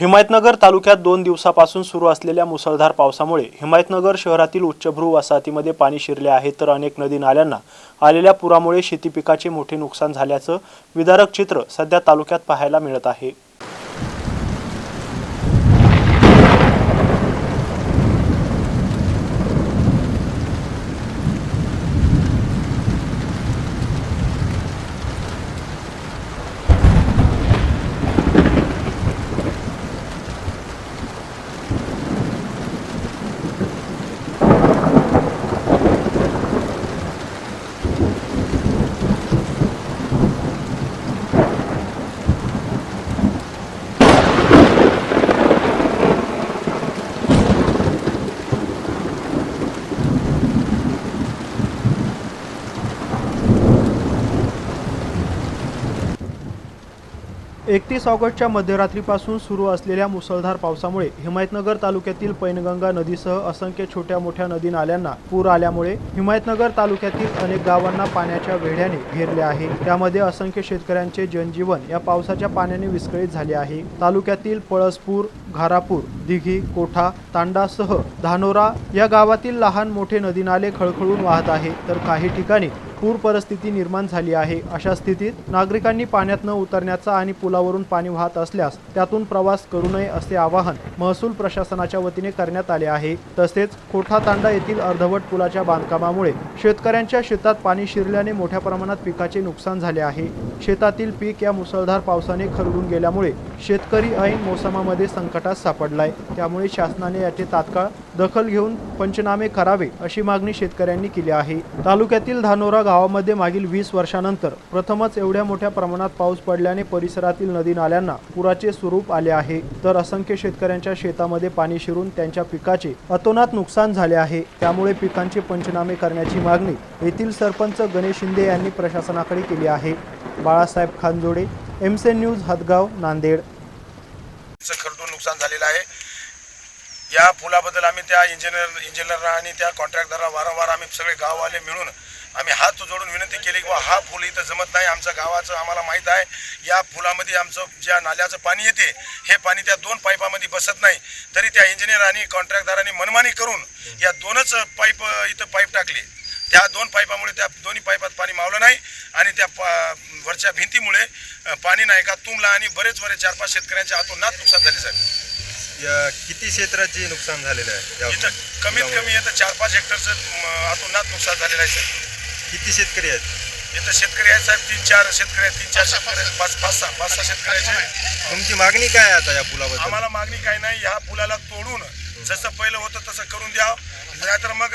हिमायतनगर तालुक्यात दोन दिवसापासून सुरू असलेल्या मुसळधार पावसामुळे हिमायतनगर शहरातील उच्चभ्रू वसाहतीमध्ये पाणी शिरले आहे तर अनेक नदी नाल्यांना आलेल्या पुरामुळे शेती पिकाचे मोठे नुकसान झाल्याचं विदारक चित्र सध्या तालुक्यात पाहायला मिळत आहे. एकतीस ऑगस्टच्या मध्यरात्रीपासून सुरू असलेल्या मुसळधार पावसामुळे हिमायतनगर तालुक्यातील पैनगंगा नदीसह असंख्य छोट्या मोठ्या नदी नाल्यांना पूर आल्यामुळे हिमायतनगर तालुक्यातील अनेक गावांना पाण्याच्या वेढ्याने घेरले आहे. त्यामध्ये असंख्य शेतकऱ्यांचे जनजीवन या पावसाच्या पाण्याने विस्कळीत झाले आहे. तालुक्यातील पळसपूर घारापूर दिघी कोठा तांडासह धानोरा या गावातील लहान मोठे नदी नाले खळखळून वाहत आहे. तर काही ठिकाणी पूर परिस्थिती निर्माण झाली आहे. अशा स्थितीत नागरिकांनी पाण्यात न उतरण्याचा आणि पुलावरून पाणी वाहत असल्यास त्यातून प्रवास करू नये असे आवाहन महसूल प्रशासनाच्या वतीने करण्यात आले आहे. तसेच कोठा तांडा येथील अर्धवट पुलाच्या बांधकामामुळे शेतकऱ्यांच्या शेतात पाणी शिरल्याने मोठ्या प्रमाणात पिकाचे नुकसान झाले आहे. शेतातील पीक या मुसळधार पावसाने खरडून गेल्यामुळे शेतकरी ऐन मोसमामध्ये संकटात सापडलाय. त्यामुळे शासनाने याचे तात्काळ दखल घेऊन पंचनामे करावे अशी मागणी शेतकऱ्यांनी केली आहे. तालुक्यातील धानोरा गावामध्ये मागील वीस वर्षानंतर प्रथमच एवढ्या मोठ्या प्रमाणात पाऊस पडल्याने परिसरातील नदी नाल्यांना पुराचे स्वरूप आले आहे. तर असंख्य शेतकऱ्यांच्या शेतामध्ये पाणी शिरून त्यांच्या पिकाचे अतोनात नुकसान झाले आहे. त्यामुळे पिकांचे पंचनामे करण्याची मागणी येथील सरपंच गणेश शिंदे यांनी प्रशासनाकडे केली आहे. बाळासाहेब खानजोडे एमसेन न्यूज हदगाव नांदेड. खरडून नुकसान झालेलं आहे. या पुलाबद्दल आम्ही त्या इंजिनियर इंजिनियरला आणि त्या कॉन्ट्रॅक्टरला वारंवार आम्ही सगळे गाववाले मिळून आम्ही हात जोडून विनंती केली की बा हा पूल इथं जमत नाही. आमच्या गावाचं आम्हाला माहीत आहे. या पुलामध्ये आमचं ज्या नाल्याचं पाणी येते हे पाणी त्या दोन पाईपामध्ये बसत नाही. तरी त्या इंजिनियर आणि कॉन्ट्रॅक्टदारांनी मनमानी करून या दोनच पाईप इथं पाईप टाकले. त्या दोन पाईपामुळे त्या दोन्ही पाईपात पाणी मावलं नाही आणि त्या पा- वरच्या भिंतीमुळे पाणी नाही का तुंबला आणि बरेच बरेच चार पाच शेतकऱ्यांच्या हातून नुकसान झाले साहेब या किती क्षेत्राचे नुकसान झालेलं आहे? या इथं कमीत कमी येतं चार पाच हेक्टरचं म, हातून नुकसान झालेलं आहे साहेब किती शेतकरी आहेत? इथं शेतकरी आहेत साहेब तीन चार शेतकरी आहेत तीन चार शेतकरी आहेत. पाच पाच सहा पाच सहा शेतकऱ्याचे तुमची मागणी काय आहे आता या पुलाबद्दल? आम्हाला मागणी काही नाही ह्या पुलाला तोडून जसं पहिलं होतं तसं करून द्यावं. नाहीतर मग